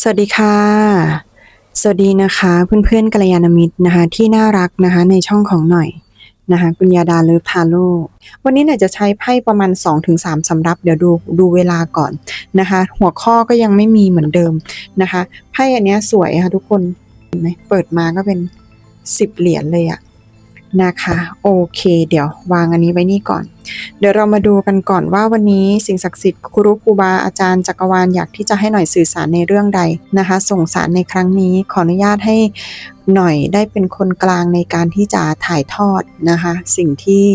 สวัสดีค่ะ สวัสดีนะคะ เพื่อนๆกัลยาณมิตรนะคะ ที่น่ารักนะคะในช่องของหน่อยนะคะคุณยาดาเลิฟทาโร่วันนี้หน่อยจะใช้ไพ่ประมาณ 2-3สำรับ เดี๋ยวดูดูเวลาก่อนนะคะ หัวข้อก็ยังไม่มีเหมือนเดิมนะคะไพ่อันเนี้ยสวยค่ะทุกคนเห็นไหมเปิดมาก็เป็น10เหรียญเลยอะ นะคะ โอเค เดี๋ยววางอันนี้ไว้นี่ก่อน เดี๋ยวเรามาดูกันก่อนว่าวันนี้สิ่งศักดิ์สิทธิ์ครูครูบาอาจารย์จักรวาลอยากที่จะให้หน่อยสื่อสารในเรื่องใดนะคะ ส่งสารในครั้งนี้ขออนุญาตให้หน่อยได้เป็นคนกลางในการที่จะถ่ายทอดนะคะ สิ่งที่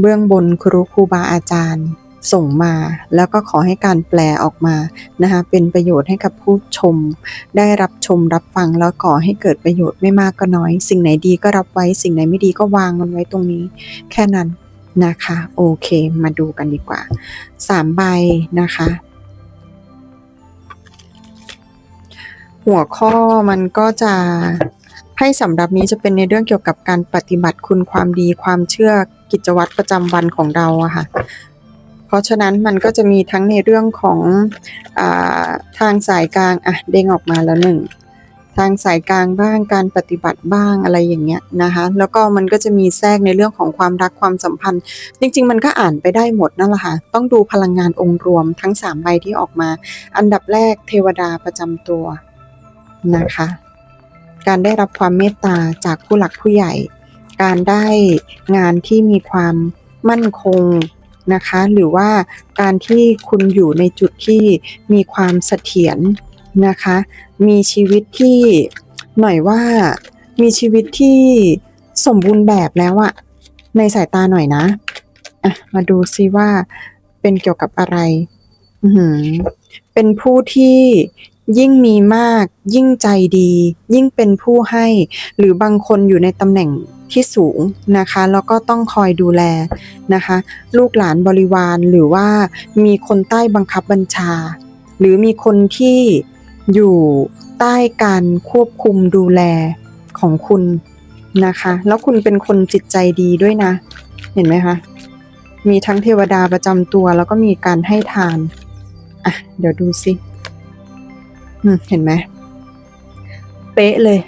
เบื้องบนครูครูบาอาจารย์ ส่งมา แล้วก็ขอให้การแปลออกมานะคะเป็นประโยชน์ให้กับผู้ชม ได้รับชมรับฟังแล้วก่อให้เกิดประโยชน์ไม่มากก็น้อย สิ่งไหนดีก็รับไว้สิ่งไหนไม่ดีก็วางมันไว้ตรงนี้ แค่นั้นนะคะโอเคมาดูกันดีกว่าสามใบนะคะหัวข้อมันก็จะให้สำหรับนี้จะเป็นในเรื่องเกี่ยวกับการปฏิบัติคุณความดีความเชื่อกิจวัตรประจำวันของเราอะค่ะ ราะฉะนั้นมันก็จะมีทั้งในเรื่องของอาทางสายกลางอะเด้งออกมาแล้วหนึ่งทางสายกลางบ้างการปฏิบัติบ้างอะไรอย่างเงี้ยนะคะแล้วก็มันก็จะมีแทรกในเรื่องของความรักความสัมพันธ์ จริง ๆ มันก็อ่านไปได้หมดนั่นแหละค่ะต้องดูพลังงานองค์รวมทั้งสามใบที่ออกมา อันดับแรกเทวดาประจำตัวนะคะ การได้รับความเมตตาจากผู้หลักผู้ใหญ่ การได้งานที่มีความมั่นคง นะคะ หรือว่าการที่คุณอยู่ในจุดที่มีความเสถียรนะคะ มีชีวิตที่หน่อยว่ามีชีวิตที่สมบูรณ์แบบแล้วอะในสายตาหน่อยนะอะมาดูซิว่าเป็นเกี่ยวกับอะไร เป็นผู้ที่ ยิ่งมีมาก ยิ่งใจดี ยิ่งเป็นผู้ให้ หรือบางคนอยู่ในตำแหน่งที่สูงนะคะ แล้วก็ต้องคอยดูแลนะคะ ลูกหลานบริวารหรือว่ามีคนใต้บังคับบัญชา หรือมีคนที่อยู่ใต้การควบคุมดูแลของคุณนะคะ แล้วคุณเป็นคนจิตใจดีด้วยนะ เห็นไหมคะ มีทั้งเทวดาประจำตัวแล้วก็มีการให้ทาน อะ เดี๋ยวดูสิ เห็นไหมเป๊ะเลย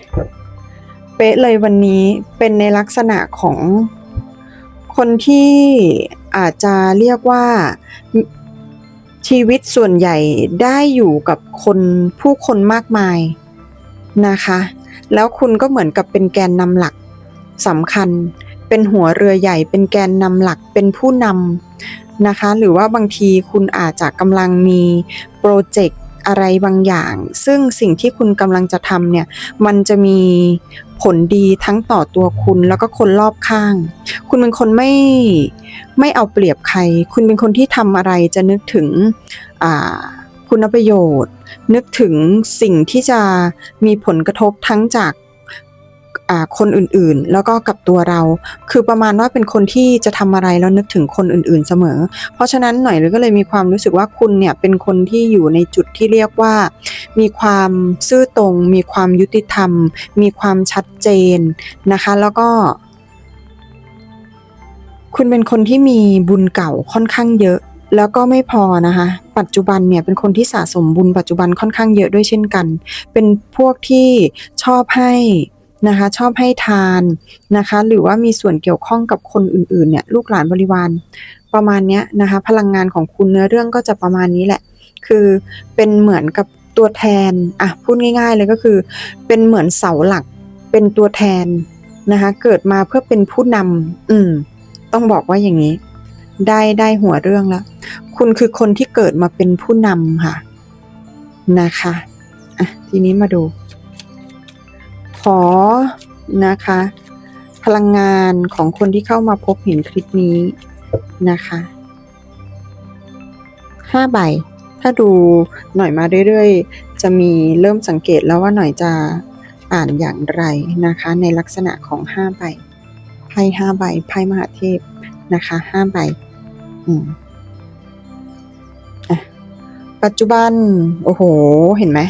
เป๊ะเลยวันนี้เป็นในลักษณะของคนที่อาจจะเรียกว่าชีวิตส่วนใหญ่ได้อยู่กับคนผู้คนมากมายนะคะ แล้วคุณก็เหมือนกับเป็นแกนนำหลักสำคัญ เป็นหัวเรือใหญ่ เป็นแกนนำหลักเป็นผู้นำนะคะ หรือว่าบางทีคุณอาจจะกำลังมีโปรเจกต์ อะไรบางอย่าง ซึ่งสิ่งที่คุณกำลังจะทำเนี่ย มันจะมีผลดีทั้งต่อตัวคุณแล้วก็คนรอบข้าง คุณเป็นคนไม่ไม่เอาเปรียบใคร คุณเป็นคนที่ทำอะไรจะนึกถึงคุณประโยชน์ นึกถึงสิ่งที่จะมีผลกระทบทั้งจาก คนอื่นๆ แล้วก็กับตัวเรา คือประมาณว่าเป็นคนที่จะทำอะไรแล้วนึกถึงคนอื่นๆเสมอ เพราะฉะนั้นหน่อยก็เลยมีความรู้สึกว่าคุณเนี่ยเป็นคนที่อยู่ในจุดที่เรียกว่า มีความซื่อตรง มีความยุติธรรม มีความชัดเจนนะคะ แล้วก็คุณเป็นคนที่มีบุญเก่าค่อนข้างเยอะ แล้วก็ไม่พอนะคะ ปัจจุบันเนี่ยเป็นคนที่สะสมบุญปัจจุบันค่อนข้างเยอะด้วยเช่นกัน เป็นพวกที่ชอบให้ นะคะ ชอบให้ทานนะคะ หรือว่ามีส่วนเกี่ยวข้องกับคนอื่นๆเนี่ยลูกหลานบริวารประมาณเนี้ยนะคะ พลังงานของคุณเนื้อเรื่องก็จะประมาณนี้แหละ คือเป็นเหมือนกับตัวแทนอะพูดง่าย ๆ เลยก็คือ เป็นเหมือนเสาหลักเป็นตัวแทนนะคะ เกิดมาเพื่อเป็นผู้นำอืม ต้องบอกว่าอย่างนี้ ได้ได้หัวเรื่องแล้ว คุณคือคนที่เกิดมาเป็นผู้นำค่ะนะคะ อะ ทีนี้มาดู ขอนะคะ พลังงานของคนที่เข้ามาพบเห็นคลิปนี้นะคะห้าใบ ถ้าดูหน่อยมาเรื่อยๆ จะมีเริ่มสังเกตแล้วว่าหน่อยจะอ่านอย่างไรนะคะ ในลักษณะของห้าใบไพ่ห้าใบไพ่มหาเทพนะคะห้าใบอืมปัจจุบัน โอ้โห เห็นไหม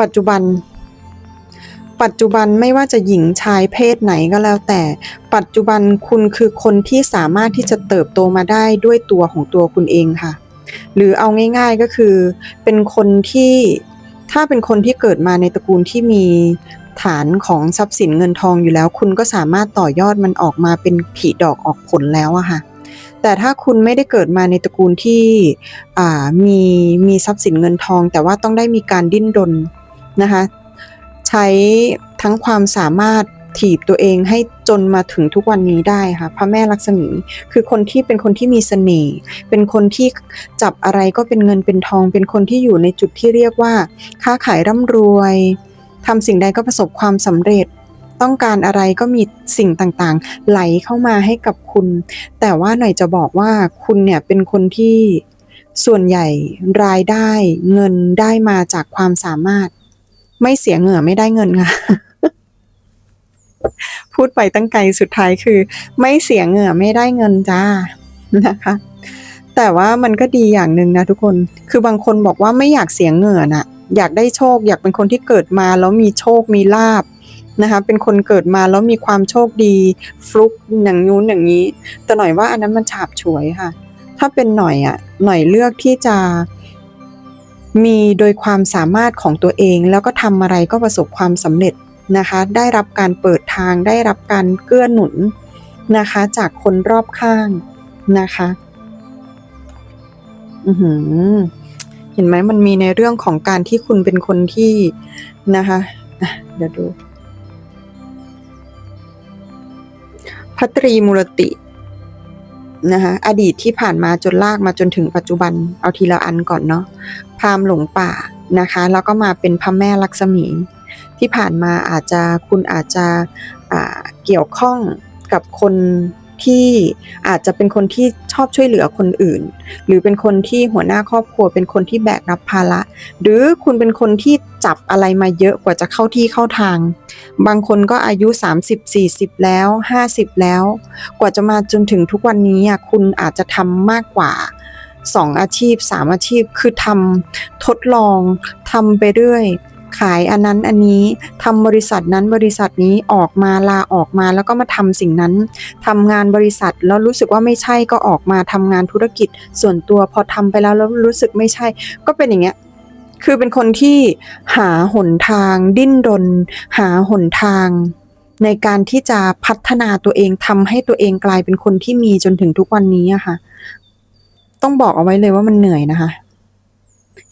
ปัจจุบัน ปัจจุบันไม่ว่าจะหญิงชายเพศไหนก็แล้วแต่ ปัจจุบันคุณคือคนที่สามารถที่จะเติบโตมาได้ด้วยตัวของตัวคุณเองค่ะ หรือเอาง่าย ๆก็คือ เป็นคนที่ถ้าเป็นคนที่เกิดมาในตระกูลที่มีฐานของทรัพย์สินเงินทองอยู่แล้ว คุณก็สามารถต่อยอดมันออกมาเป็นผลิดอกออกผลแล้วอะค่ะแต่ถ้าคุณไม่ได้เกิดมาในตระกูลที่มีมีทรัพย์สินเงินทอง แต่ว่าต้องได้มีการดิ้นรนนะคะ ใช้ทั้งความสามารถถีบตัวเองให้จนมาถึงทุกวันนี้ได้ค่ะพระแม่ลักษมีคือคนที่เป็นคนที่มีเสน่ห์เป็นคนที่จับอะไรก็เป็นเงินเป็นทอง เป็นคนที่อยู่ในจุดที่เรียกว่า ค้าขายร่ำรวยทำสิ่งใดก็ประสบความสำเร็จ ต้องการอะไรก็มีสิ่งต่างๆ ไหลเข้ามาให้กับคุณ แต่ว่าหน่อยจะบอกว่าคุณเนี่ยเป็นคนที่ส่วนใหญ่รายได้เงินได้มาจากความสามารถ ไม่เสียเหงื่อไม่ได้เงินค่ะ พูดไปตั้งไกลสุดท้ายคือ ไม่เสียเหงื่อไม่ได้เงินจ้านะคะ แต่ว่ามันก็ดีอย่างหนึ่งนะทุกคน คือบางคนบอกว่าไม่อยากเสียเหงื่อน่ะ อยากได้โชค อยากเป็นคนที่เกิดมาแล้วมีโชคมีลาบนะคะเป็นคนเกิดมาแล้วมีความโชคดี ฟลุกอย่างนู้นอย่างนี้ แต่หน่อยว่าอันนั้นมันฉาบฉวยค่ะ ถ้าเป็นหน่อยอะหน่อยเลือกที่จะ มีโดยความสามารถของตัวเอง แล้วก็ทำอะไรก็ประสบความสำเร็จนะคะ ได้รับการเปิดทาง ได้รับการเกื้อหนุนนะคะ จากคนรอบข้างนะคะอือหือเห็นไหมมันมีในเรื่องของการที่คุณเป็นคนที่นะคะเดี๋ยวดูพัตรีมูรติ นะคะอดีตที่ผ่านมาจนลากมาจนถึงปัจจุบันเอาทีละอันก่อนเนาะพราหมณ์หลงป่านะคะ แล้วก็มาเป็นพระแม่ลักษมี ที่ผ่านมาอาจจะคุณอาจจะะเกี่ยวข้องกับคน ที่อาจจะเป็นคนที่ชอบช่วยเหลือคนอื่น หรือเป็นคนที่หัวหน้าครอบครัว เป็นคนที่แบกรับภาระ หรือคุณเป็นคนที่จับอะไรมาเยอะกว่าจะเข้าที่เข้าทาง บางคนก็อายุ 30 40 แล้ว 50 แล้ว กว่าจะมาจนถึงทุกวันนี้คุณอาจจะทำมากกว่า2อาชีพ3อาชีพคือทำทดลองทำไปเรื่อย ขายอันนั้นอันนี้ทำบริษัทนั้นบริษัทนี้ออกมาลาออกมาแล้วก็มาทำสิ่งนั้นทำงานบริษัทแล้วรู้สึกว่าไม่ใช่ก็ออกมาทำงานธุรกิจส่วนตัวพอทำไปแล้วแล้วรู้สึกไม่ใช่ ก็เป็นอย่างเงี้ยคือเป็นคนที่หาหนทาง ดิ้นรน หาหนทาง ในการที่จะพัฒนาตัวเองทำให้ตัวเองกลายเป็นคนที่มีจนถึงทุกวันนี้อะค่ะ ต้องบอกเอาไว้เลยว่ามันเหนื่อยนะคะ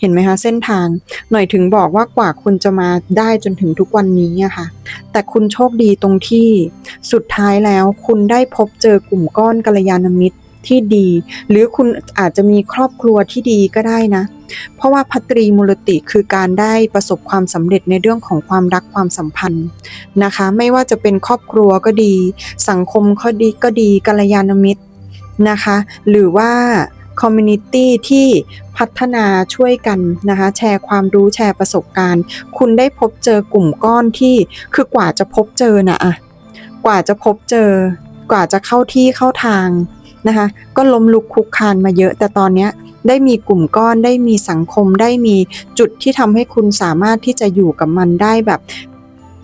เห็นไหมคะเส้นทาง หน่อยถึงบอกว่ากว่าคุณจะมาได้จนถึงทุกวันนี้อะค่ะ แต่คุณโชคดีตรงที่สุดท้ายแล้วคุณได้พบเจอกลุ่มก้อนกัลยาณมิตรที่ดี หรือคุณอาจจะมีครอบครัวที่ดีก็ได้นะ เพราะว่าพัตรีมูลติคือการได้ประสบความสำเร็จในเรื่องของความรักความสัมพันธ์นะคะ ไม่ว่าจะเป็นครอบครัวก็ดี สังคมก็ดีก็ดีกัลยาณมิตรนะคะ หรือว่า คอมมูนิตี้ที่พัฒนาช่วยกันนะคะแชร์ความรู้แชร์ประสบการณ์ คุณได้พบเจอกลุ่มก้อนที่คือกว่าจะพบเจอนะอะกว่าจะพบเจอกว่าจะเข้าที่เข้าทางนะคะก็ล้มลุกคลุกคานมาเยอะ แต่ตอนเนี้ยได้มีกลุ่มก้อนได้มีสังคมได้มีจุดที่ทำให้คุณสามารถที่จะอยู่กับมันได้แบบ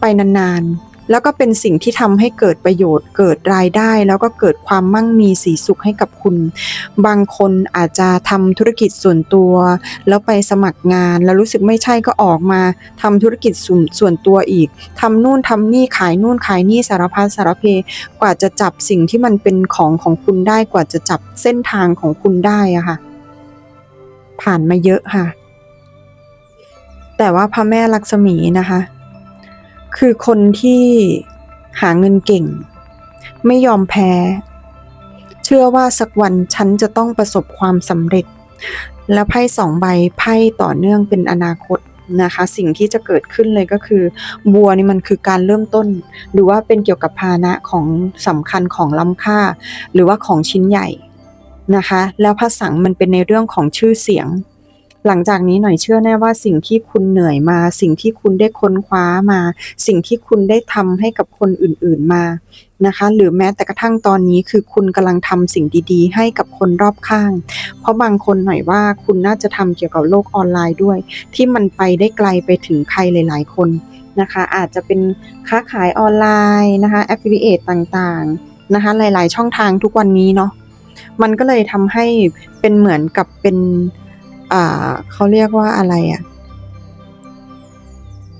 ไปนานๆ แล้วก็เป็นสิ่งที่ทำให้เกิดประโยชน์ เกิดรายได้ แล้วก็เกิดความมั่งมีสีสุขให้กับคุณ บางคนอาจจะทำธุรกิจส่วนตัว แล้วไปสมัครงาน แล้วรู้สึกไม่ใช่ก็ออกมาทำธุรกิจส่วนส่วนตัวอีกทำนู่นทำนี่ขายนู่นขายนี่สารพัดสารเพ กว่าจะจับสิ่งที่มันเป็นของของคุณได้กว่าจะจับเส้นทางของคุณได้อะค่ะ ผ่านมาเยอะค่ะ แต่ว่าพระแม่ลักษมีนะคะ คือคนที่หาเงินเก่ง ไม่ยอมแพ้ เชื่อว่าสักวันฉันจะต้องประสบความสำเร็จ แล้วไพ่สองใบไพ่ต่อเนื่องเป็นอนาคตนะคะ สิ่งที่จะเกิดขึ้นเลยก็คือ บัวนี่มันคือการเริ่มต้น หรือว่าเป็นเกี่ยวกับภาณะของสำคัญของล้ำค่า หรือว่าของชิ้นใหญ่นะคะ แล้วภาษามันเป็นในเรื่องของชื่อเสียง หลังจากนี้หน่อยเชื่อแน่ว่าสิ่งที่คุณเหนื่อยมา สิ่งที่คุณได้ค้นคว้ามา สิ่งที่คุณได้ทำให้กับคนอื่นๆมานะคะ หรือแม้แต่กระทั่งตอนนี้คือคุณกำลังทำสิ่งดีๆ ให้กับคนรอบข้าง เพราะบางคนหน่อยว่าคุณน่าจะทำเกี่ยวกับโลกออนไลน์ด้วย ที่มันไปได้ไกลไปถึงใครหลาย ๆ คนนะคะ อาจจะเป็นค้าขายออนไลน์นะคะ affiliate ต่างๆนะคะ หลายๆ ช่องทางทุกวันนี้เนาะมันก็เลยทำให้เป็นเหมือนกับเป็น อ่าเขาเรียกว่าอะไรอะ่ะ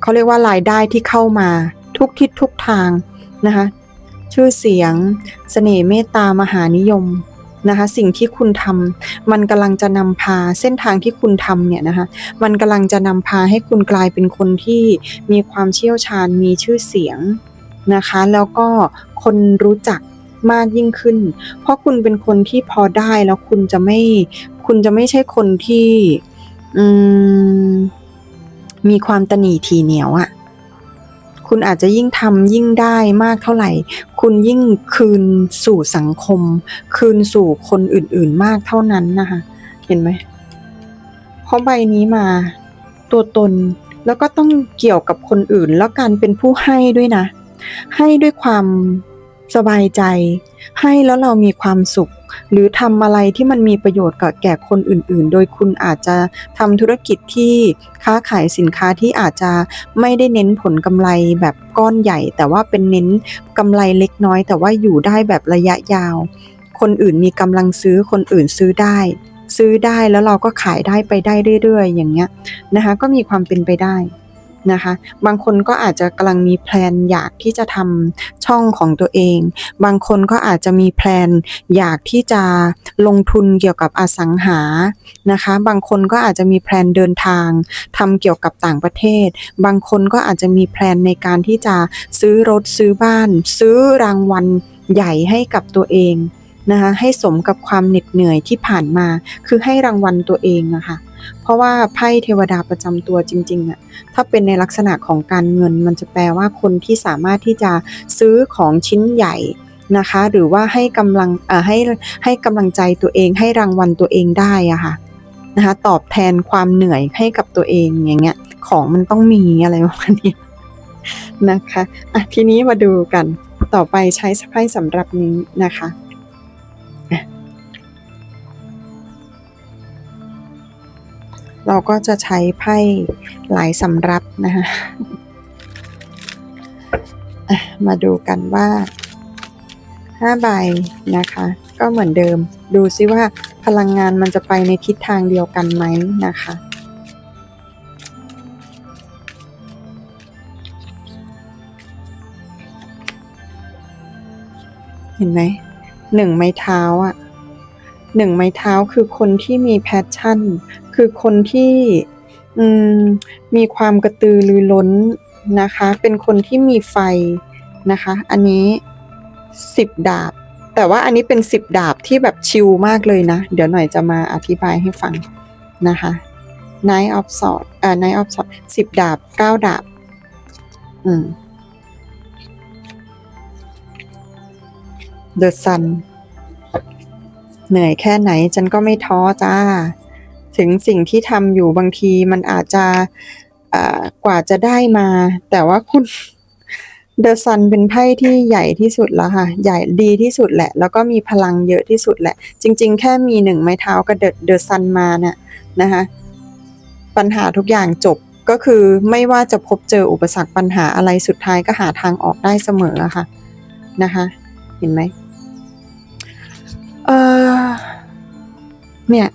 เขาเรียกว่ารายได้ที่เข้ามาทุกทิศทุกทางนะคะชื่อเสียงเสน่ห์เมตตามหานิยมนะคะสิ่งที่คุณทำมันกำลังจะนำพาเส้นทางที่คุณทำเนี่ยนะคะมันกำลังจะนำพาให้คุณกลายเป็นคนที่มีความเชี่ยวชาญมีชื่อเสียงนะคะแล้วก็คนรู้จักมากยิ่งขึ้น เพราะคุณเป็นคนที่พอได้แล้วคุณจะไม่ คุณจะไม่ใช่คนที่อืมมีความตนีทีเหนียวอะ่ะ คุณอาจจะยิ่งทำยิ่งได้มากเท่าไหร่ คุณยิ่งคืนสู่สังคม คืนสู่คนอื่นๆมากเท่านั้นนะคะ เห็นไหมเพราะใบนี้มา ตัวตนแล้วก็ต้องเกี่ยวกับคนอื่น แล้วการเป็นผู้ให้ด้วยนะ ให้ด้วยความสบายใจ ให้แล้วเรามีความสุข หรือทำอะไรที่มันมีประโยชน์กับแก่คนอื่นๆ โดยคุณอาจจะทำธุรกิจที่ค้าขายสินค้าที่อาจจะไม่ได้เน้นผลกำไรแบบก้อนใหญ่ แต่ว่าเป็นเน้นกำไรเล็กน้อย แต่ว่าอยู่ได้แบบระยะยาว คนอื่นมีกำลังซื้อคนอื่นซื้อได้ ซื้อได้แล้วเราก็ขายได้ไปได้เรื่อยๆ อย่างเงี้ยนะคะก็มีความเป็นไปได้ นะคะ บางคนก็อาจจะกำลังมีแพลนอยากที่จะทำช่องของตัวเอง บางคนก็อาจจะมีแพลนอยากที่จะลงทุนเกี่ยวกับอสังหานะคะ บางคนก็อาจจะมีแพลนเดินทางทำเกี่ยวกับต่างประเทศ บางคนก็อาจจะมีแพลนในการที่จะซื้อรถซื้อบ้าน ซื้อรางวัลใหญ่ให้กับตัวเองนะคะให้สมกับความเหน็ดเหนื่อยที่ผ่านมา คือให้รางวัลตัวเองอะค่ะ ราะว่าไพ่เทวดาประจำตัวจริงๆอะถ้าเป็นในลักษณะของการเงิน มันจะแปลว่าคนที่สามารถที่จะซื้อของชิ้นใหญ่นะคะ หรือว่าให้กำลังให้ให้กำลังใจตัวเองให้รางวัลตัวเองได้อะค่ะนะคะตอบแทนความเหนื่อยให้กับตัวเองอย่างเงี้ยของมันต้องมีอะไรประมาณนี้นะคะอะทีนี้มาดูกันต่อไปใช้ไพ่สำหรับนี้นะคะ เราก็จะใช้ไพ่หลายสำรับนะคะมาดูกันว่าห้าใบนะคะ ก็เหมือนเดิม ดูซิว่าพลังงานมันจะไปในทิศทางเดียวกันไหมนะคะเห็นไหมหนึ่งไม้เท้าอะ หนึ่งไม้เท้าคือคนที่มีแพชชั่น คือคนที่มมีความกระตือรือร้นนะคะ เป็นคนที่มีไฟนะคะ อันนี้สิบดาบ แต่ว่าอันนี้เป็นสิบดาบที่แบบชิลมากเลยนะ เดี๋ยวหน่อยจะมาอธิบายให้ฟังนะคะ n i g h t of Swords อ่า n i g h t of Swords สิบดาบเก้าดาบ อืม The Sun เหนื่อยแค่ไหนฉันก็ไม่ท้อจ้า ถึงสิ่งที่ทำอยู่บางทีมันอาจจะกว่าจะได้มา แต่ว่าคุณเดอะซันเป็นไพ่ที่ใหญ่ที่สุดแล้วค่ะ ใหญ่ดีที่สุดแหละ แล้วก็มีพลังเยอะที่สุดแหละ จริง ๆ แค่มีหนึ่งไม้เท้ากับเดอะเดอะซันมาเนี่ยนะคะปัญหาทุกอย่างจบก็คือไม่ว่าจะพบเจออุปสรรคปัญหาอะไรสุดท้ายก็หาทางออกได้เสมอค่ะนะคะ เห็นไหม เออเนี่ย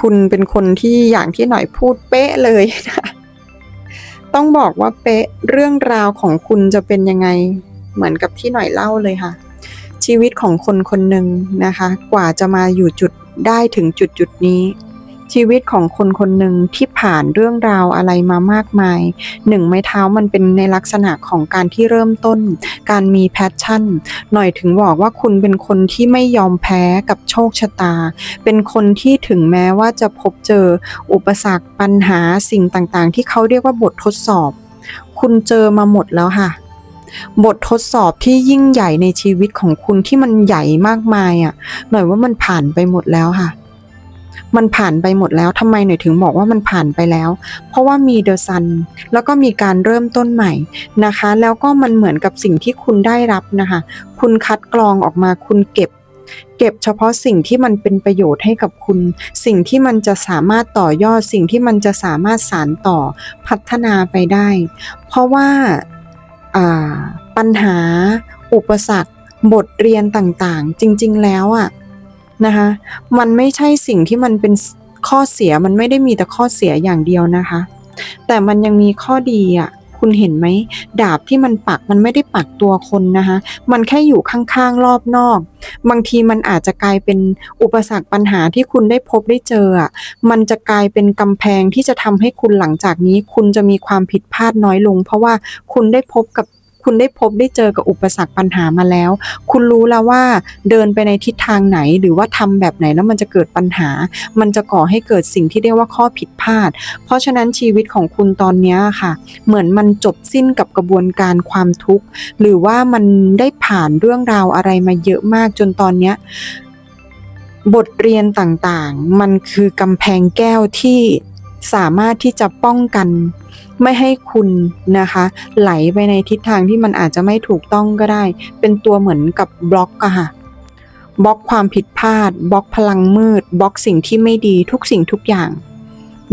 คุณเป็นคนที่อย่างที่หน่อยพูดเป๊ะเลยนะต้องบอกว่าเป๊ะเรื่องราวของคุณจะเป็นยังไง เหมือนกับที่หน่อยเล่าเลยค่ะ ชีวิตของคนคนหนึ่งนะคะ กว่าจะมาอยู่จุดได้ถึงจุดจุดนี้ ชีวิตของคนคนหนึ่งที่ผ่านเรื่องราวอะไรมามากมายหนึ่งไม้เท้ามันเป็นในลักษณะของการที่เริ่มต้น การมีแพชชั่น หน่อยถึงบอกว่าคุณเป็นคนที่ไม่ยอมแพ้กับโชคชะตา เป็นคนที่ถึงแม้ว่าจะพบเจออุปสรรคปัญหาสิ่งต่างๆ ที่เขาเรียกว่าบททดสอบ คุณเจอมาหมดแล้วค่ะบททดสอบที่ยิ่งใหญ่ในชีวิตของคุณที่มันใหญ่มากมายอะ หน่อยว่ามันผ่านไปหมดแล้วค่ะ มันผ่านไปหมดแล้วทำไมหน่อยถึงบอกว่ามันผ่านไปแล้ว เพราะว่ามีเดอะซันแล้วก็มีการเริ่มต้นใหม่นะคะ แล้วก็มันเหมือนกับสิ่งที่คุณได้รับนะคะ คุณคัดกรองออกมาคุณเก็บเก็บเฉพาะสิ่งที่มันเป็นประโยชน์ให้กับคุณ สิ่งที่มันจะสามารถต่อยอด สิ่งที่มันจะสามารถสานต่อพัฒนาไปได้ เพราะว่าปัญหาอุปสรรค บทเรียนต่างๆ จริง ๆ แล้วอะ นะคะมันไม่ใช่สิ่งที่มันเป็นข้อเสียมันไม่ได้มีแต่ข้อเสียอย่างเดียวนะคะ แต่มันยังมีข้อดีอะคุณเห็นไหม ดาบที่มันปักมันไม่ได้ปักตัวคนนะคะมันแค่อยู่ข้างๆรอบนอก บางทีมันอาจจะกลายเป็นอุปสรรคปัญหาที่คุณได้พบได้เจออะมันจะกลายเป็นกำแพงที่จะทำให้คุณหลังจากนี้ คุณจะมีความผิดพลาดน้อยลง เพราะว่าคุณได้พบกับ คุณได้พบได้เจอกับอุปสรรคปัญหามาแล้ว คุณรู้แล้วว่าเดินไปในทิศทางไหน หรือว่าทำแบบไหนแล้วมันจะเกิดปัญหา มันจะก่อให้เกิดสิ่งที่เรียกว่าข้อผิดพลาด เพราะฉะนั้นชีวิตของคุณตอนนี้ค่ะ เหมือนมันจบสิ้นกับกระบวนการความทุกข์ หรือว่ามันได้ผ่านเรื่องราวอะไรมาเยอะมากจนตอนนี้บทเรียนต่างๆ มันคือกำแพงแก้วที่สามารถที่จะป้องกัน ไม่ให้คุณนะคะ ไหลไปในทิศทางที่มันอาจจะไม่ถูกต้องก็ได้ เป็นตัวเหมือนกับบล็อกอะค่ะบล็อกความผิดพลาดบล็อกพลังมืดบล็อกสิ่งที่ไม่ดีทุกสิ่งทุกอย่าง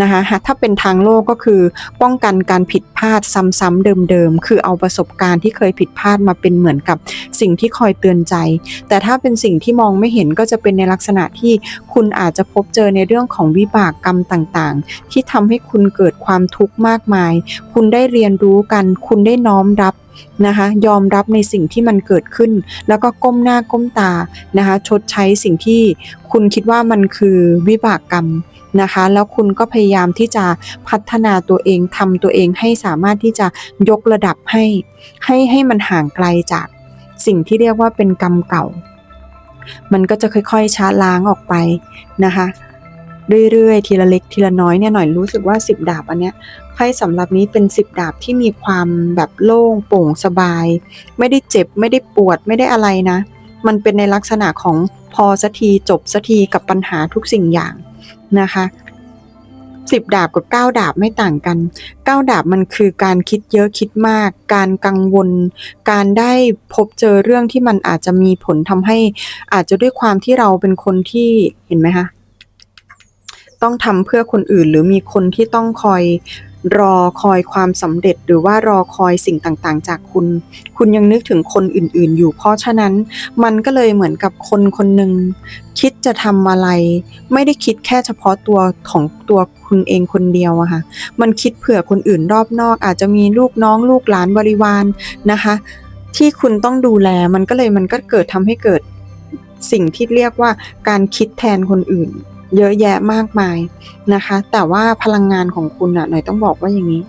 นะคะถ้าเป็นทางโลกก็คือป้องกันการผิดพลาดซ้ำๆเดิมๆ คือเอาประสบการณ์ที่เคยผิดพลาดมาเป็นเหมือนกับสิ่งที่คอยเตือนใจ แต่ถ้าเป็นสิ่งที่มองไม่เห็นก็จะเป็นในลักษณะที่คุณอาจจะพบเจอในเรื่องของวิบากกรรมต่างๆ ที่ทำให้คุณเกิดความทุกข์มากมาย คุณได้เรียนรู้กัน คุณได้น้อมรับนะคะยอมรับในสิ่งที่มันเกิดขึ้น แล้วก็ก้มหน้าก้มตานะคะชดใช้สิ่งที่คุณคิดว่ามันคือวิบากกรรม นะคะ แล้วคุณก็พยายามที่จะพัฒนาตัวเองทำตัวเองให้สามารถที่จะยกระดับให้ให้ให้มันห่างไกลจากสิ่งที่เรียกว่าเป็นกรรมเก่า มันก็จะค่อยๆช้าล้างออกไปนะคะเรื่อยๆ ทีละเล็กทีละน้อยเนี่ยหน่อยรู้สึกว่าสิบดาบอันเนี้ยไพ่สำหรับนี้เป็นสิบดาบที่มีความแบบโล่งโปร่งสบาย ไม่ได้เจ็บไม่ได้ปวดไม่ได้อะไรนะ มันเป็นในลักษณะของพอสักทีจบสักทีกับปัญหาทุกสิ่งอย่าง นะคะสิบดาบกับเก้าดาบไม่ต่างกันเก้าดาบมันคือการคิดเยอะคิดมาก การกังวล การได้พบเจอเรื่องที่มันอาจจะมีผลทำให้อาจจะด้วยความที่เราเป็นคนที่เห็นไหมคะต้องทำเพื่อคนอื่นหรือมีคนที่ต้องคอย รอคอยความสำเร็จหรือว่ารอคอยสิ่งต่างๆ จากคุณ คุณยังนึกถึงคนอื่นๆ อยู่ เพราะฉะนั้นมันก็เลยเหมือนกับคนคนหนึ่งคิดจะทำอะไร ไม่ได้คิดแค่เฉพาะตัวของตัวคุณเองคนเดียวอะค่ะ มันคิดเผื่อคนอื่นรอบนอก อาจจะมีลูกน้องลูกหลานบริวารนะคะ ที่คุณต้องดูแลมันก็เลยมันก็เกิดทำให้เกิดสิ่งที่เรียกว่าการคิดแทนคนอื่น เยอะแยะมากมายนะคะ แต่ว่าพลังงานของคุณอะหน่อยต้องบอกว่าอย่างนี้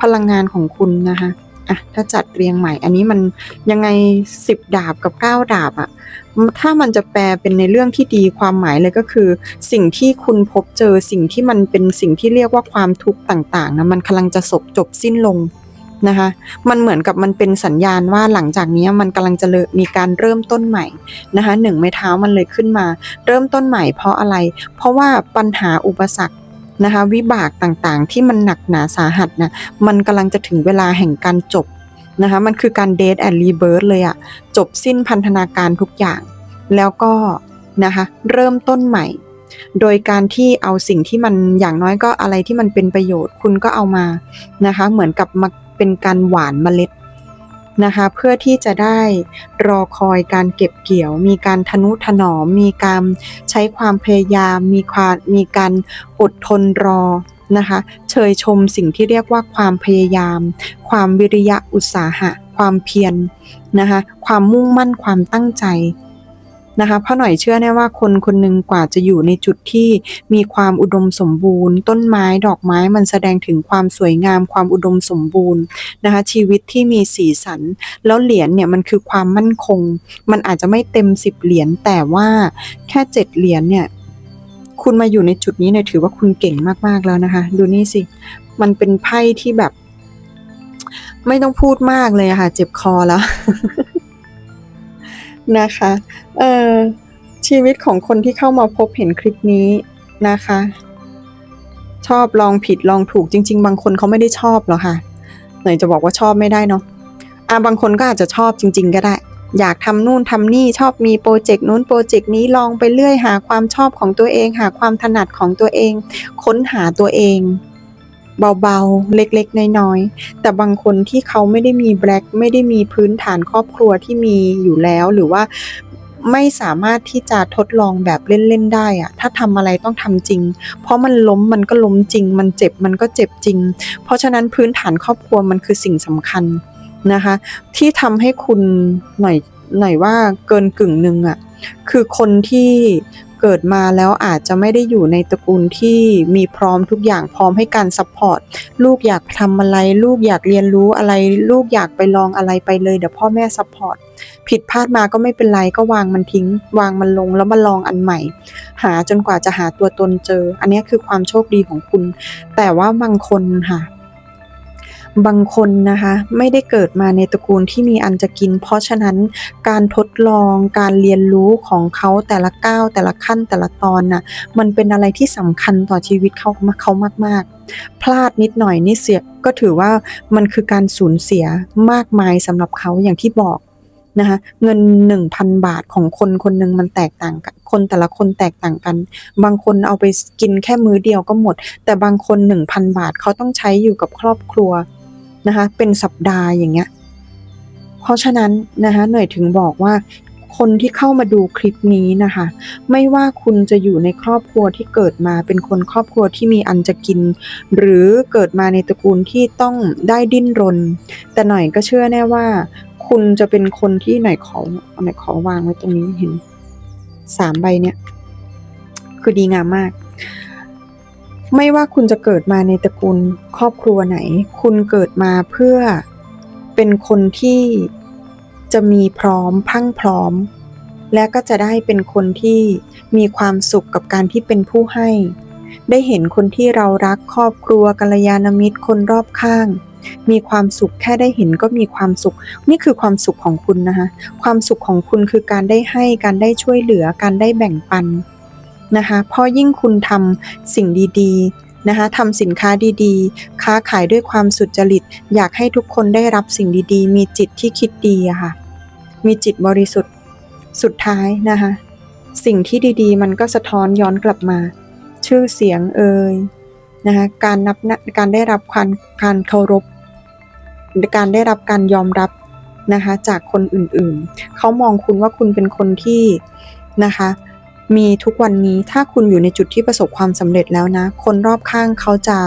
พลังงานของคุณนะคะอะถ้าจัดเรียงใหม่ อันนี้มันยังไงสิบดาบกับเก้าดาบอะถ้ามันจะแปลเป็นในเรื่องที่ดีความหมายเลยก็คือ สิ่งที่คุณพบเจอสิ่งที่มันเป็นสิ่งที่เรียกว่าความทุกข์ต่างๆนะมันกำลังจะสบจบสิ้นลง นะคะ มันเหมือนกับมันเป็นสัญญาณว่าหลังจากนี้มันกำลังจะมีการเริ่มต้นใหม่นะคะหนึ่งไม้เท้ามันเลยขึ้นมา เริ่มต้นใหม่เพราะอะไร เพราะว่าปัญหาอุปสรรคนะคะวิบากต่างๆ ที่มันหนักหนาสาหัสนะมันกำลังจะถึงเวลาแห่งการจบนะคะมันคือการเดทแอนด์รีเบิร์เลยอะจบสิ้นพันธนาการทุกอย่าง แล้วก็นะคะเริ่มต้นใหม่ โดยการที่เอาสิ่งที่มันอย่างน้อยก็อะไรที่มันเป็นประโยชน์คุณก็เอามานะคะเหมือนกับมา เป็นการหวานเมล็ดนะคะ เพื่อที่จะได้รอคอยการเก็บเกี่ยว มีการทนุถนอม มีการใช้ความพยายาม มีความมีการอดทนรอนะคะ เชยชมสิ่งที่เรียกว่าความพยายาม ความวิริยะอุตสาหะ ความเพียรนะคะ ความมุ่งมั่นความตั้งใจ นะคะเพราะหน่อยเชื่อแน่ว่าคนคนหนึ่งกว่าจะอยู่ในจุดที่มีความอุดมสมบูรณ์ ต้นไม้ดอกไม้มันแสดงถึงความสวยงามความอุดมสมบูรณ์นะคะชีวิตที่มีสีสัน แล้วเหรียญเนี่ยมันคือความมั่นคง มันอาจจะไม่เต็มสิบเหรียญแต่ว่าแค่เจ็ดเหรียญเนี่ยคุณมาอยู่ในจุดนี้เนี่ยถือว่าคุณเก่งมากๆแล้วนะคะ ดูนี่สิ มันเป็นไพ่ที่แบบ ไม่ต้องพูดมากเลยะค่ะ เจ็บคอแล้ว นะคะเออชีวิตของคนที่เข้ามาพบเห็นคลิปนี้นะคะ ชอบลองผิดลองถูกจริง ๆ บางคนเขาไม่ได้ชอบหรอกค่ะหน่อยจะบอกว่าชอบไม่ได้เนาะอะบางคนก็อาจจะชอบจริง ๆ ก็ได้ อยากทำนู่นทำนี่ชอบมีโปรเจกต์นู้นโปรเจกต์นี้ลองไปเรื่อยหาความชอบของตัวเอง หาความถนัดของตัวเอง ค้นหาตัวเอง เบาๆ เล็กๆ น้อยๆ แต่บางคนที่เขาไม่ได้มีแบล็กไม่ได้มีพื้นฐานครอบครัวที่มีอยู่แล้ว หรือว่าไม่สามารถที่จะทดลองแบบเล่น ๆ ได้อะถ้าทำอะไรต้องทำจริง เพราะมันล้มมันก็ล้มจริง มันเจ็บมันก็เจ็บจริง เพราะฉะนั้นพื้นฐานครอบครัวมันคือสิ่งสำคัญนะคะ ที่ทำให้คุณหน่อยหน่อยว่าเกินกึ่งหนึ่งอะคือคนที่ เกิดมาแล้วอาจจะไม่ได้อยู่ในตระกูลที่มีพร้อมทุกอย่างพร้อมให้การซัพพอร์ตลูกอยากทำอะไรลูกอยากเรียนรู้อะไร ลูกอยากไปลองอะไรไปเลยเดี๋ยวพ่อแม่ซัพพอร์ตผิดพลาดมาก็ไม่เป็นไรก็วางมันทิ้ง วางมันลงแล้วมาลองอันใหม่ หาจนกว่าจะหาตัวตนเจอ อันนี้คือความโชคดีของคุณ แต่ว่าบางคนค่ะ บางคนนะคะไม่ได้เกิดมาในตระกูลที่มีอันจะกิน เพราะฉะนั้นการทดลองการเรียนรู้ของเขาแต่ละก้าวแต่ละขั้นแต่ละตอนน่ะมันเป็นอะไรที่สำคัญต่อชีวิตเขาเขามาก ๆ พลาดนิดหน่อยนี่เสียก็ถือว่ามันคือการสูญเสียมากมายสำหรับเขาอย่างที่บอกนะคะเงิน 1,000 บาทของคนคนหนึ่งมันแตกต่างกัน คนแต่ละคนแตกต่างกัน บางคนเอาไปกินแค่มื้อเดียวก็หมด แต่บางคน 1,000 บาทเขาต้องใช้อยู่กับครอบครัว นะคะ เป็นสัปดาห์อย่างเงี้ย เพราะฉะนั้นนะคะหน่อยถึงบอกว่าคนที่เข้ามาดูคลิปนี้นะคะ ไม่ว่าคุณจะอยู่ในครอบครัวที่เกิดมาเป็นคนครอบครัวที่มีอันจะกิน หรือเกิดมาในตระกูลที่ต้องได้ดิ้นรน แต่หน่อยก็เชื่อแน่ว่า คุณจะเป็นคนที่หน่อยขอหน่อยขอวางไว้ตรงนี้เห็นสามใบเนี่ย คือดีงามมาก ไม่ว่าคุณจะเกิดมาในตระกูลครอบครัวไหน คุณเกิดมาเพื่อเป็นคนที่จะมีพร้อมพั่งพร้อม และก็จะได้เป็นคนที่มีความสุขกับการที่เป็นผู้ให้ ได้เห็นคนที่เรารักครอบครัวกัลยาณมิตรคนรอบข้าง มีความสุขแค่ได้เห็นก็มีความสุข นี่คือความสุขของคุณนะคะ ความสุขของคุณคือการได้ให้การได้ช่วยเหลือการได้แบ่งปัน นะคะเพราะยิ่งคุณทำสิ่งดีๆนะคะทำสินค้าดีๆ ค้าขายด้วยความสุจริต อยากให้ทุกคนได้รับสิ่งดีๆ มีจิตที่คิดดีอะค่ะ มีจิตบริสุทธิ์สุดท้ายนะคะสิ่งที่ดีๆ มันก็สะท้อนย้อนกลับมา ชื่อเสียงเอ่ยนะคะการนับนะการได้รับการการเคารพการได้รับการยอมรับนะคะจากคนอื่นๆ เขามองคุณว่าคุณเป็นคนที่นะคะ มีทุกวันนี้ถ้าคุณอยู่ในจุดที่ประสบความสำเร็จแล้วนะ คนรอบข้างเขาจะ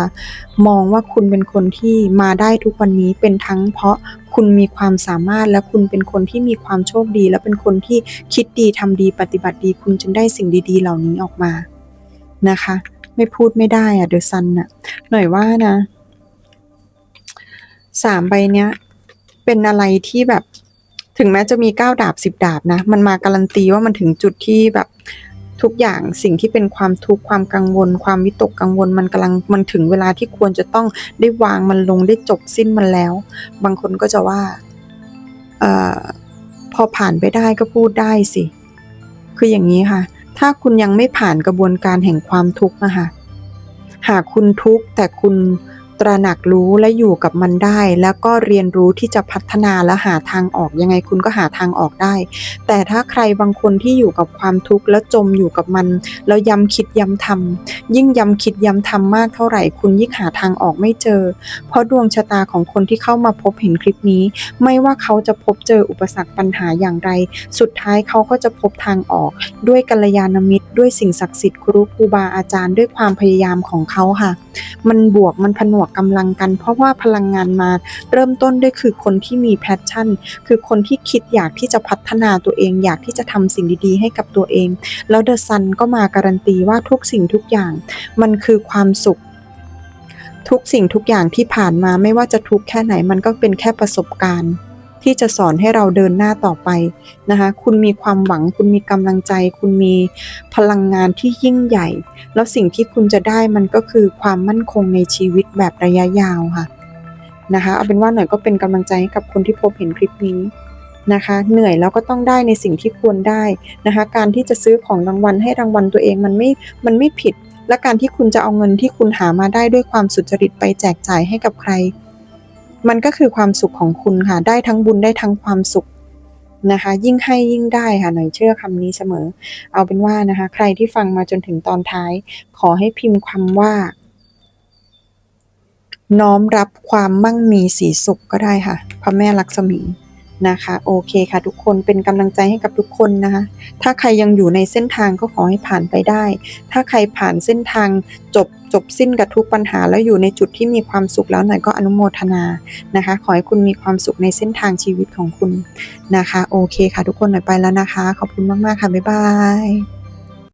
มองว่าคุณเป็นคนที่มาได้ทุกวันนี้เป็นทั้งเพราะคุณมีความสามารถและคุณเป็นคนที่มีความโชคดี และเป็นคนที่คิดดีทำดีปฏิบัติดี คุณจึงได้สิ่งดี ๆ เหล่านี้ออกมานะคะ ไม่พูดไม่ได้อะเดอะซันอะหน่อยว่านะสามใบเนี้ย เป็นอะไรที่แบบถึงแม้จะมีเก้าดาบสิบดาบนะ มันมาการันตีว่ามันถึงจุดที่แบบ ทุกอย่างสิ่งที่เป็นความทุกข์ความกังวล ความวิตกกังวลมันกำลังมันถึงเวลาที่ควรจะต้องได้วางมันลงได้จบสิ้นมันแล้ว บางคนก็จะว่าเออพอผ่านไปได้ก็พูดได้สิ คืออย่างนี้ค่ะ ถ้าคุณยังไม่ผ่านกระบวนการแห่งความทุกข์นะคะหากคุณทุกข์แต่คุณ ตระหนักรู้และอยู่กับมันได้ แล้วก็เรียนรู้ที่จะพัฒนาและหาทางออกยังไงคุณก็หาทางออกได้ แต่ถ้าใครบางคนที่อยู่กับความทุกข์แล้วจมอยู่กับมัน แล้วย้ำคิดย้ำทำยิ่งย้ำคิดย้ำทำมากเท่าไหร่ คุณยิ่งหาทางออกไม่เจอ เพราะดวงชะตาของคนที่เข้ามาพบเห็นคลิปนี้ ไม่ว่าเขาจะพบเจออุปสรรคปัญหาอย่างไร สุดท้ายเขาก็จะพบทางออก ด้วยกัลยาณมิตร ด้วยสิ่งศักดิ์สิทธิ์ครูครูบาอาจารย์ด้วยความพยายามของเขาค่ะ มันบวกมันผนวกกำลังกัน เพราะว่าพลังงานมาเริ่มต้นด้วยคือคนที่มีแพชชั่น คือคนที่คิดอยากที่จะพัฒนาตัวเอง อยากที่จะทำสิ่งดีๆ ให้กับตัวเอง แล้วเดอะซันก็มาการันตีว่าทุกสิ่งทุกอย่าง มันคือความสุขทุกสิ่งทุกอย่างที่ผ่านมาไม่ว่าจะทุกแค่ไหนมันก็เป็นแค่ประสบการณ์ ที่จะสอนให้เราเดินหน้าต่อไปนะคะ คุณมีความหวัง คุณมีกำลังใจ คุณมีพลังงานที่ยิ่งใหญ่ แล้วสิ่งที่คุณจะได้มันก็คือความมั่นคงในชีวิตแบบระยะยาวค่ะนะคะเอาเป็นว่าหน่อยก็เป็นกำลังใจให้กับคนที่พบเห็นคลิปนี้นะคะเหนื่อยแล้วก็ต้องได้ในสิ่งที่ควรได้นะคะการที่จะซื้อของรางวัลให้รางวัลตัวเองมันไม่มันไม่ผิด และการที่คุณจะเอาเงินที่คุณหามาได้ด้วยความสุจริตไปแจกจ่ายให้กับใคร มันก็คือความสุขของคุณค่ะ ได้ทั้งบุญได้ทั้งความสุขนะคะ ยิ่งให้ยิ่งได้ค่ะหน่อยเชื่อคำนี้เสมอ เอาเป็นว่านะคะ ใครที่ฟังมาจนถึงตอนท้าย ขอให้พิมพ์คำว่า น้อมรับความมั่งมีสีสุขก็ได้ค่ะพระแม่ลักษมี นะคะ โอเคค่ะทุกคนเป็นกำลังใจให้กับทุกคนนะคะ ถ้าใครยังอยู่ในเส้นทางก็ขอให้ผ่านไปได้ ถ้าใครผ่านเส้นทางจบจบสิ้นกับทุกปัญหาแล้วอยู่ในจุดที่มีความสุขแล้วหน่อยก็อนุโมทนานะคะ ขอให้คุณมีความสุขในเส้นทางชีวิตของคุณนะคะ โอเคค่ะทุกคนหน่อยไปแล้วนะคะ ขอบคุณมากๆค่ะบ๊ายบาย